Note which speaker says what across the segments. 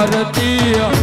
Speaker 1: partia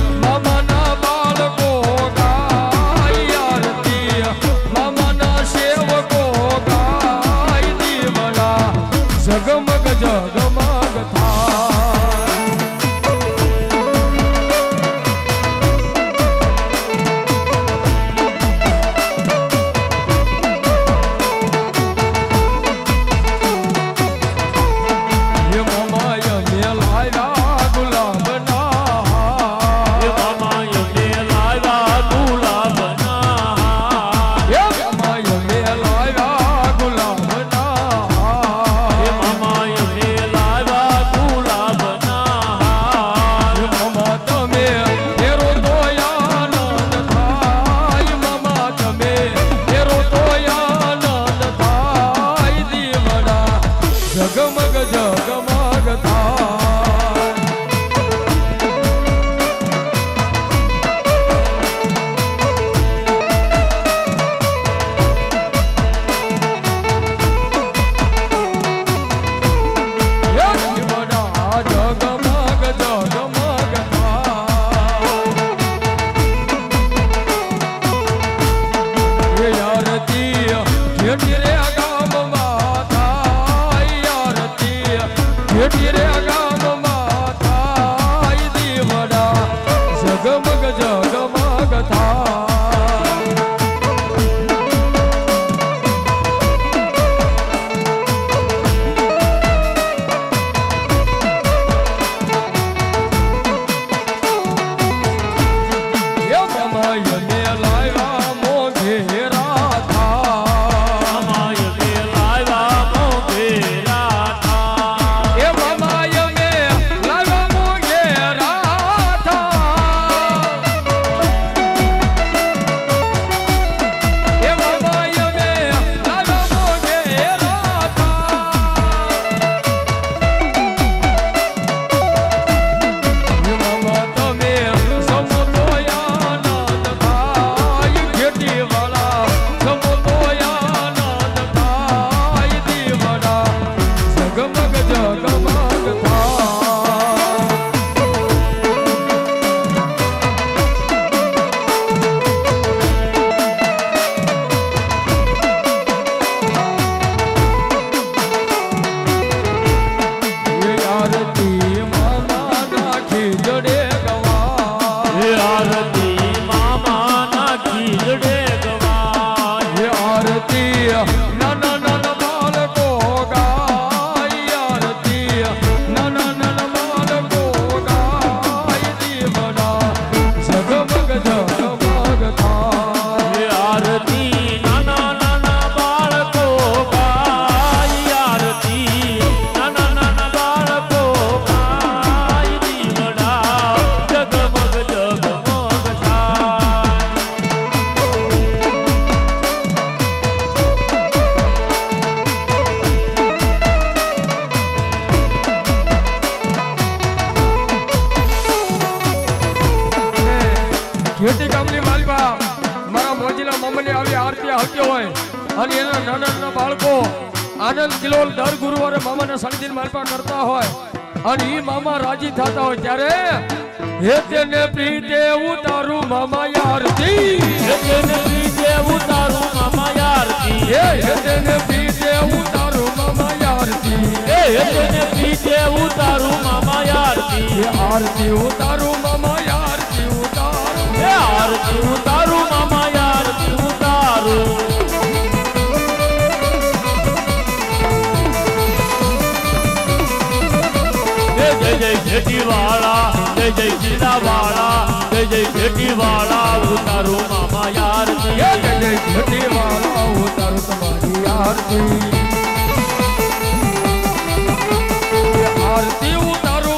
Speaker 1: ખેતી કામની માલવા મારા મોજીના મમ્મીને આવી આરતી આવતી હોય. અને એના નાના નાના બાળકો આનંદ કિલોલ દર ગુરુવારે મામાને સંગીત માલપા કરતા હોય. અને એ મામા રાજી થતા હોય ત્યારે હે તેને પ્રીતે ઉતારું મામા યારથી હે
Speaker 2: તેને પ્રીતે ઉતારું મામા યારથી
Speaker 1: હે તેને પ્રીતે ઉતારું મામા યારથી
Speaker 2: હે તેને પ્રીતે ઉતારું મામા યારથી
Speaker 1: આરતી ઉતારું
Speaker 2: जय जय खेती वाला जय जय सीधा वाला जय जय खेती वाला उतारो मामा यार जय
Speaker 1: जय खेती वाला उतारो तुम्हारी आरती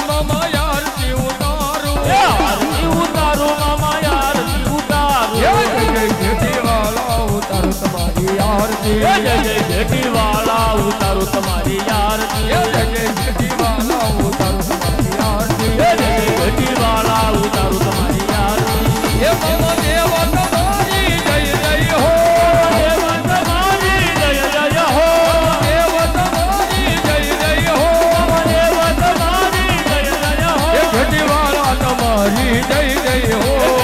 Speaker 1: मामा यार उतारो।
Speaker 2: आरती मामा यार उतारो। जय
Speaker 1: जय खेती वाला उतारो तुम्हारी आरती जय
Speaker 2: जय खेती वाला उतारो तुम्हारी आरती
Speaker 1: જય જય હો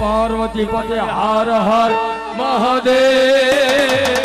Speaker 1: પાર્વતી પતે હાર હર મહાદેવ.